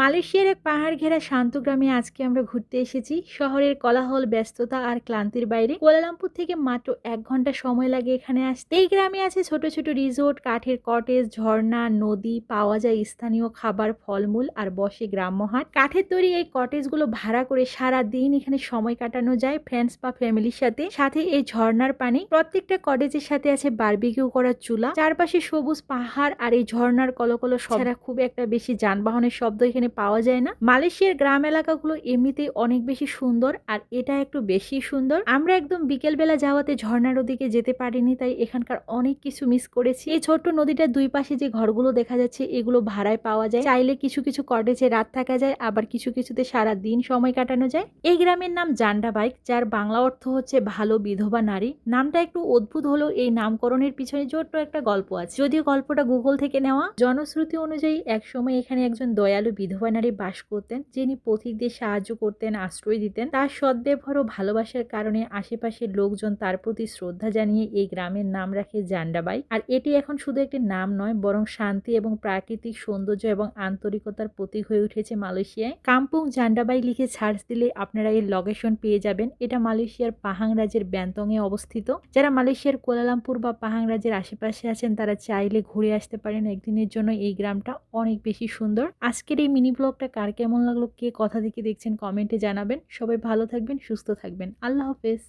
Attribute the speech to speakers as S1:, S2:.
S1: মালয়েশিয়ার এক পাহাড় ঘেরা শান্ত গ্রামে আজকে আমরা ঘুরতে এসেছি। শহরের কোলাহল, ব্যস্ততা আর ক্লান্তির বাইরে। কোলালামপুর থেকে মাত্র এক ঘণ্টা সময় লাগে এখানে আসতে। এই গ্রামে আছে ছোট ছোট রিসোর্ট কাঠের কটেজ ঝর্ণা, নদী, পাওয়া যায় স্থানীয় খাবার, ফলমূল আর বসে গ্রাম্য হাট। কাঠের তৈরি এই কটেজগুলো ভাড়া করে সারা দিন এখানে সময় কাটানো যায় ফ্রেন্ডস বা ফ্যামিলির সাথে। সাথে এই ঝর্ণার পানি প্রত্যেকটা কটেজের সাথে আছে বারবিকিউ করার চুলা। চারপাশে সবুজ পাহাড় আর এই ঝর্ণার কলকলো ছাড়া খুব একটা বেশি যানবাহনের শব্দ এখানে পাওয়া যায় না। মালয়েশিয়ার গ্রাম এলাকাগুলো এমনিতেই অনেক বেশি সুন্দর আর এটা একটু বেশি সুন্দর। আমরা একদম বিকেল বেলা যাওয়াতে ঝর্ণার ওদিকে যেতে পারিনি, তাই এখানকার অনেক কিছু মিস করেছি। এই ছোট্ট নদীটার দুই পাশে যে ঘরগুলো দেখা যাচ্ছে, এগুলো ভাড়ায় পাওয়া যায়। চাইলে কিছু কিছু কটেজে রাত থাকা যায়, আবার কিছু কিছুতে সারা দিন সময় কাটানো যায়। এই গ্রামের নাম জান্ডা বাইক, যার বাংলা অর্থ হচ্ছে ভালো বিধবা নারী। নামটা একটু অদ্ভুত হলেও এই নামকরণের পিছনে ছোট্ট একটা গল্প আছে। যদিও গল্পটা গুগল থেকে নেওয়া, জনশ্রুতি অনুযায়ী একসময় এখানে একজন দয়ালু বিধবা নারী বাস করতেন, যিনি পথিকদের সাহায্য করতেন, আশ্রয় দিতেন। তার সদ্ব্যবহার ও ভালোবাসার কারণে আশেপাশের লোকজন তার প্রতি শ্রদ্ধা জানিয়ে এই গ্রামের নাম রাখে জান্ডাবাই। আর এটি এখন শুধু একটি নাম নয়, বরং শান্তি এবং প্রাকৃতিক সৌন্দর্য এবং আন্তরিকতার প্রতীক হয়ে উঠেছে মালয়েশিয়ায়। কাম্পুং জান্ডাবাই লিখে সার্চ দিলে আপনারা এর লোকেশন পেয়ে যাবেন। এটা মালয়েশিয়ার পাহাং রাজ্যের ব্যান্তংয়ে অবস্থিত। যারা মালয়েশিয়ার কোলালামপুর বা পাহাং রাজ্যের আশেপাশে আছেন, তারা চাইলে ঘুরে আসতে পারেন। একদিনের জন্য এই গ্রামটা অনেক বেশি সুন্দর। আজকের এই মিনি ব্লগটা কার কেমন লাগল, কে কথা থেকে দেখছেন কমেন্টে জানাবেন। সবাই ভালো থাকবেন, সুস্থ থাকবেন। আল্লাহ হাফেজ।